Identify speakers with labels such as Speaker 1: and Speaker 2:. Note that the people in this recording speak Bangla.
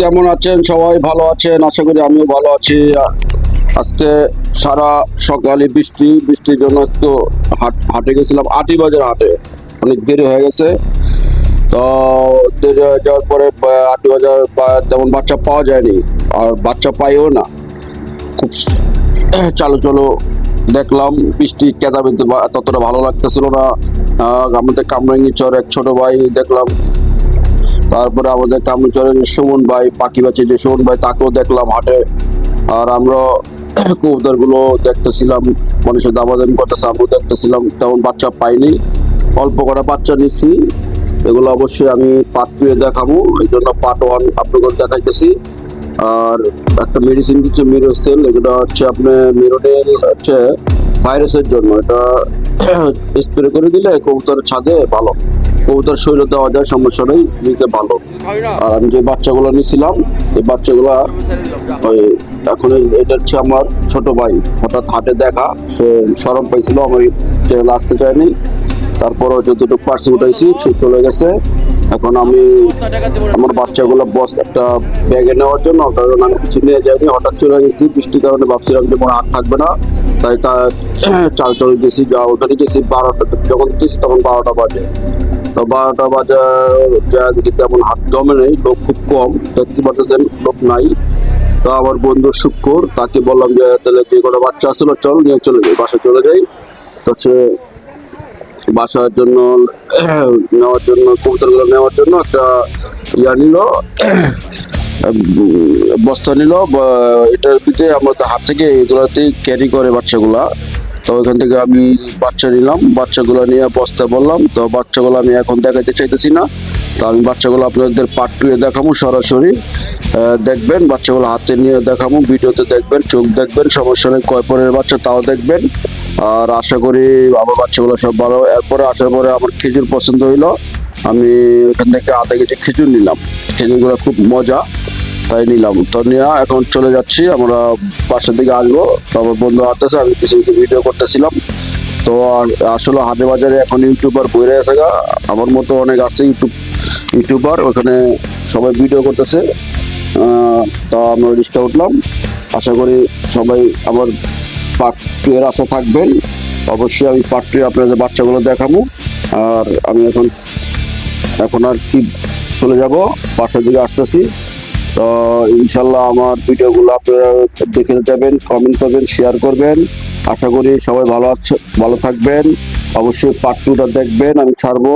Speaker 1: কেমন আছেন? সবাই ভালো আছেন? আশা করি আমিও ভালো আছি। আজকে সারা সকালে বৃষ্টি, বৃষ্টির জন্য একটু হাট গেছিলাম আটি বাজার হাটে। অনেক দেরি হয়ে গেছে। তো দেরি হয়ে যাওয়ার পরে আটি বাজার তেমন বাচ্চা পাওয়া যায়নি। আর বাচ্চা পাইও না। খুব চালু চলো দেখলাম, বৃষ্টি কেদা বিন্দু ততটা ভালো লাগতেছিল না। আমাদের কামরাঙ্গি চর, এক ছোট ভাই দেখলাম তারপরে আমাদের কামচরের সুমন ভাই, পাখি বাচ্চা যে সুমন ভাই, তাকেও দেখলাম হাটে। আর আমরা কবুতরগুলো দেখতেছিলাম মানুষের দামাদামি করতেছে আমরাও দেখতেছিলাম, তেমন বাচ্চা পাইনি। অল্প কটা বাচ্চা নিচ্ছি এগুলো অবশ্যই আমি পাট পেয়ে দেখাবো এই জন্য পার্ট ওয়ান আপনাদের দেখাইতেছি। আর একটা মেডিসিন দিচ্ছে মিরোসেল এগুলো হচ্ছে আপনার মিরোডেল হচ্ছে ভাইরাসের জন্য, এটা স্প্রে করে দিলে কবুতরের ছাদে ভালো। কবুতর শরীরে দেওয়া যায়, সমস্যা নেই, নিতে ভালো। আর আমি যে বাচ্চাগুলো নিয়েছিলাম, এই বাচ্চাগুলো ওই এখন এটা হচ্ছে আমার ছোট ভাই। হঠাৎ হাটে দেখা, সে সরম পাইছিল আমার চ্যানেল আসতে চায়নি তারপর যতটুকু পার্সি উঠাইছি, সে চলে গেছে। এখন আমি আমার বাচ্চাগুলো বস একটা ব্যাগে নেওয়ার জন্য, কারণ আমি কিছু নিয়ে যাইনি। হঠাৎ চলে গেছি, বৃষ্টির কারণে ভাবছিলাম যে মনে হাত থাকবে না। তাই তা চাল চলে গেছি যা ওখানে গেছি বারোটা, যখন গেছি তখন বারোটা বাজে। তো বারোটা বাজে, যা দেখি তেমন হাত জমে নেই, লোক খুব কম, দেখতে পাচ্ছেন লোক নাই। তো আমার বন্ধু শুক্র তাকে বললাম যে, তাহলে যে কোনো বাচ্চা আসলো, চল নিয়ে চলে যাই, বাসায় চলে যাই। তো সে বাসার জন্য নেওয়ার জন্য, কবুতরগুলো নেওয়ার জন্য একটা ইয়া নিল। বস্তা নিল এটার ভিতরে আমরা তো হাত থেকে এগুলোতেই ক্যারি করে বাচ্চাগুলা। তো ওইখান থেকে আমি বাচ্চা নিলাম, বাচ্চাগুলো নিয়ে বস্তা বললাম, তো বাচ্চাগুলো আমি এখন দেখাতে চাইতেছি না। তো আমি বাচ্চাগুলো আপনাদের পার্ট টুয়ে দেখাবো সরাসরি। দেখবেন, বাচ্চাগুলো হাতে নিয়ে দেখাবো ভিডিওতে দেখবেন, চোখ দেখবেন, সমস্যা নেই, কয় পরের বাচ্চা তাও দেখবেন। আর আশা করি আমার বাচ্চাগুলো সব ভালো। এরপরে আসার পরে আমার খেজুর পছন্দ হইল, আমি ওখান থেকে আধা কেজি খেজুর নিলাম। খেজুরগুলো খুব মজা। তাই নিলাম। তো নিয়ে এখন চলে যাচ্ছি। আমরা বাসার দিকে আসব। তো আমার বন্ধু আসতেছে, আমি কিছু কিছু ভিডিও করতেছিলাম। তো আসলে হাটে বাজারে এখন ইউটিউবার বইরে আছে গা। আমার মতো অনেক আছে ইউটিউব ইউটিউবার ওখানে সবাই ভিডিও করতেছে। তা আমরা রিক্সা উঠলাম। আশা করি সবাই আমার পার্ট টু এর আশা থাকবেন। অবশ্যই আমি পার্ট আপনাদের বাচ্চাগুলো দেখাবো। আর আমি এখন এখন আর কি চলে যাব বাসার দিকে আসতেছি। তো ইনশাল্লাহ আমার ভিডিওগুলো আপনারা দেখে যাবেন কমেন্ট করবেন শেয়ার করবেন। আশা করি সবাই ভালো আছে, ভালো থাকবেন। অবশ্যই পার্ট টুটা দেখবেন, আমি ছাড়বো।